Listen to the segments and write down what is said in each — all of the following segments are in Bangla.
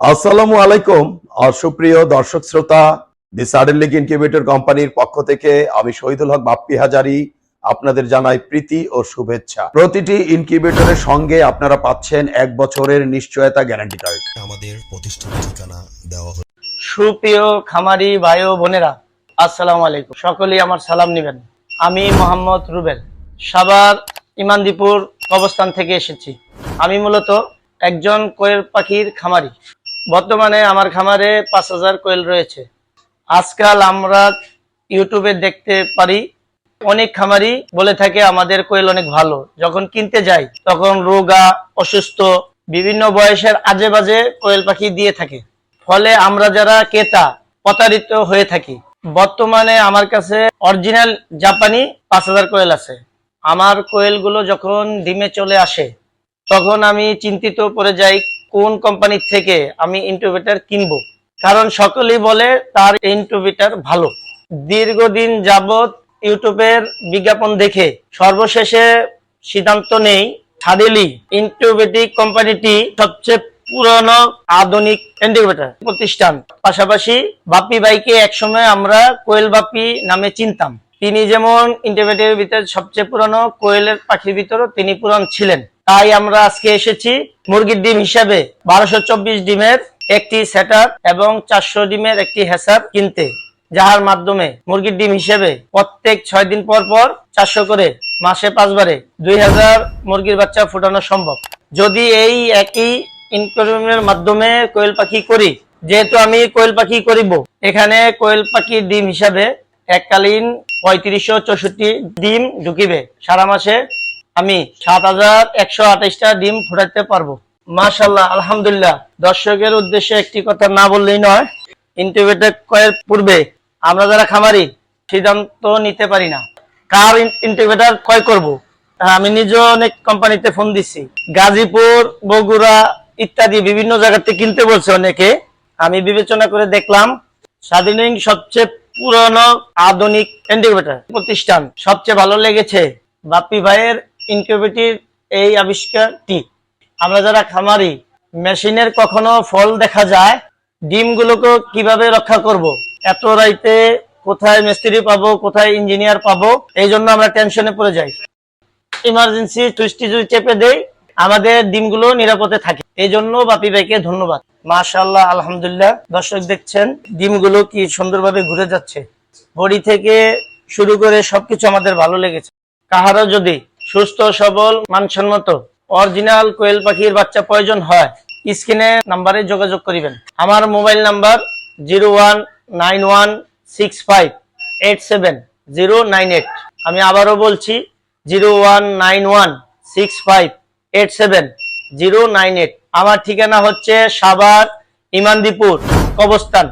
আসসালামু আলাইকুম অসুপ্রিয় সুপ্রিয় দর্শক শ্রোতা দি সাডেন লিগ ইনকিউবেটর কোম্পানির পক্ষ থেকে আমি শহীদুল হক বাপ্পি হাজারি আপনাদের জানাই প্রীতি ও শুভেচ্ছা। প্রতিটি ইনকিউবেটরের সঙ্গে আপনারা পাচ্ছেন এক বছরের নিশ্চয়তা গ্যারান্টি কার্ড আমাদের প্রতিষ্ঠান ঠিকানা দেওয়া হলো সুপ্রিয় খামারি ভাই ও বোনেরা আসসালামু আলাইকুম। সকলেই আমার সালাম নেবেন। আমি মোহাম্মদ রুবেল সাভার ইমানদীপুর অবস্থান থেকে এসেছি। আমি মূলত একজন কোয়েল পাখির খামারি। বর্তমানে আমার খামারে পাঁচ হাজার কোয়েল রয়েছে। আজকাল আমরা ইউটিউবে দেখতে পারি, অনেক খামারি বলে থাকে আমাদের কোয়েল অনেক ভালো। যখন কিনতে যাই, তখন রোগা, অসুস্থ, বিভিন্ন বয়সের আজে বাজে কোয়েল পাখি দিয়ে থাকে। ফলে আমরা যারা ক্রেতা, প্রতারিত হয়ে থাকি। বর্তমানে আমার কাছে অরিজিনাল জাপানি পাঁচ হাজার কোয়েল আছে। আমার কোয়েলগুলো যখন ডিমে চলে আসে, তখন আমি চিন্তিত পড়ে যাই কোন কোম্পানির থেকে আমি ইনকিউবেটর কিনবো? কারণ সকলেই বলে তার ইনকিউবেটর ভালো। দীর্ঘদিন যাবত ইউটিউবের বিজ্ঞাপন দেখে সর্বশেষে সিদ্ধান্ত নেই সাদেলি ইনকিউবেটিক কোম্পানিটি সবচেয়ে পুরনো আধুনিক ইনকিউবেটর প্রতিষ্ঠান। পাশাপাশি বাপ্পি ভাইকে একসময় আমরা কোয়েল বাপ্পি নামে চিনতাম। তিনি যেমন ইন্টিগ্রেটের ভিতরে সবচেয়ে পুরনো কোয়েলের পাখির ভিতরও তিনি পুরান ছিলেন। তাই আমরা আজকে এসেছি মুরগির ডিম হিসাবে বারোশো চব্বিশ ডিমের একটি সেটার এবং চারশো ডিমের একটি হেসার কিনতে, যাহার মাধ্যমে মুরগির ডিম হিসেবে প্রত্যেক ছয় দিন পর পর চারশো করে, মাসে পাঁচবারে দুই হাজার মুরগির বাচ্চা ফুটানো সম্ভব। যদি এই একই ইনকামের মাধ্যমে কোয়েল পাখি করি, যেহেতু আমি কোয়েল পাখি করিব, এখানে কোয়েল পাখির ডিম হিসাবে এককালীন পঁয়ত্রিশশো চৌষট্টি ডিম ঢুকিবে। সারা মাসে আমি সাত হাজার একশো আঠাইশটা ডিম ফুটাতে পারব। মাশাল্লাহ আলহামদুলিল্লাহ। দর্শকের উদ্দেশ্যে একটি কথা না বললেই নয় ইন্টিগ্রেটেড কয়ের পূর্বে আমরা যারা খামারি, সিদ্ধান্ত নিতে পারি না। কার ইন্টিগ্রেটার ক্রয় করব? আমি নিজে অনেক কোম্পানিতে ফোন দিচ্ছি গাজীপুর, বগুড়া ইত্যাদি বিভিন্ন জায়গাতে কিনতে বলছে অনেকে। আমি বিবেচনা করে দেখলাম, স্বাধীন সবচেয়ে পুরনো আধুনিক ইনকিউবেটর প্রতিষ্ঠান সবচেয়ে ভালো লেগেছে বাপ্পি ভাইয়ের ইনকিউবেটির এই আবিষ্কারটি। আমরা যারা খামারি, মেশিনের কখনো ফল দেখা যায়, ডিমগুলোকে কীভাবে রক্ষা করব। এত রাইতে কোথায় মিস্ত্রি পাবো, কোথায় ইঞ্জিনিয়ার পাবো? এই জন্য আমরা টেনশনে পড়ে যাই। ইমার্জেন্সি সুইচটি যদি চেপে দেই আমাদের ডিমগুলো নিরাপদে থাকে। এই জন্য বাপি ভাইকে ধন্যবাদ। মাশাল্লাহ আলহামদুলিল্লাহ। দর্শক দেখছেন, ডিমগুলো কি সুন্দরভাবে ঘুরে যাচ্ছে। বডি থেকে শুরু করে সবকিছু আমাদের ভালো লেগেছে। কাহারও যদি সুস্থ, সবল, মানসম্মত, অরিজিনাল কোয়েল পাখির বাচ্চা প্রয়োজন হয়, স্ক্রিনে নাম্বারে যোগাযোগ করিবেন। আমার mobile number zero one nine one six five eight seven zero nine eight. আমি আবারও বলছি, zero one nine one six five eight seven zero nine eight আমার ঠিকানা হচ্ছে সাভার ইমানদীপুর অবস্থান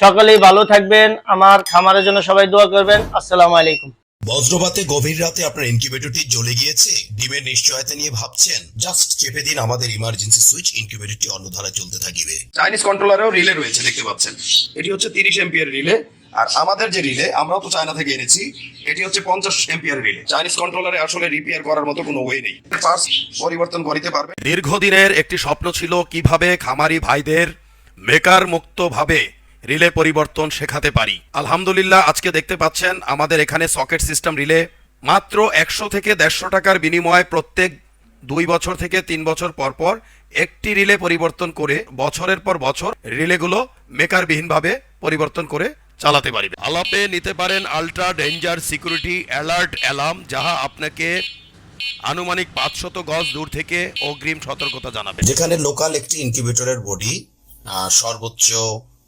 সকলেই ভালো থাকবেন আমার খামারের জন্য সবাই দোয়া করবেন। আসসালামু আলাইকুম। বজ্রপাতে গভীর রাতে আপনার ইনকিউবেটরটি জ্বলে গিয়েছে। ডিমের নিশ্চয়তা নিয়ে ভাবছেন? জাস্ট চেপে দিন আমাদের ইমার্জেন্সি সুইচ ইনকিউবেটরটি অন্য ধারা চলতে থাকিবে। চাইনিজ কন্ট্রোলারেও রিলে রয়েছে দেখতে পাচ্ছেন। এটি হচ্ছে তিরিশ এম্পিয়ার রিলে আর আমাদের যে রিলে, আমরাও তো চায়না থেকে এনেছি, এটি হচ্ছে পঞ্চাশ এম্পিয়ার রিলে। চাইনিজ কন্ট্রোলারে আসলে রিপেয়ার করার মতো কোনো ওয়ে নেই। পরিবর্তন করিতে পারবে। দীর্ঘদিনের একটি স্বপ্ন ছিল কীভাবে খামারি ভাইদের মেকার মুক্তভাবে রিলে পরিবর্তন শেখাতে পারি। আলহামদুলিল্লাহ, আজকে দেখতে পাচ্ছেন আমাদের এখানে সকেট সিস্টেম রিলে মাত্র একশো থেকে দেড়শো টাকার বিনিময়ে প্রত্যেক দুই বছর থেকে তিন বছর পর পর একটি রিলে পরিবর্তন করে বছরের পর বছর রিলেগুলো মেকারবিহীনভাবে পরিবর্তন করে চালাতে পারবে। আলাপে নিতে পারেন ultra danger security alert alarm যাহা আপনাকে আনুমানিক পাঁচশত গজ দূর থেকে অগ্রিম সতর্কতা জানাবে। যেখানে লোকাল একটি ইনকিউবেটরের বডি সর্বোচ্চ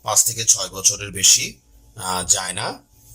পাঁচ থেকে ছয় বছরের বেশি যায় না।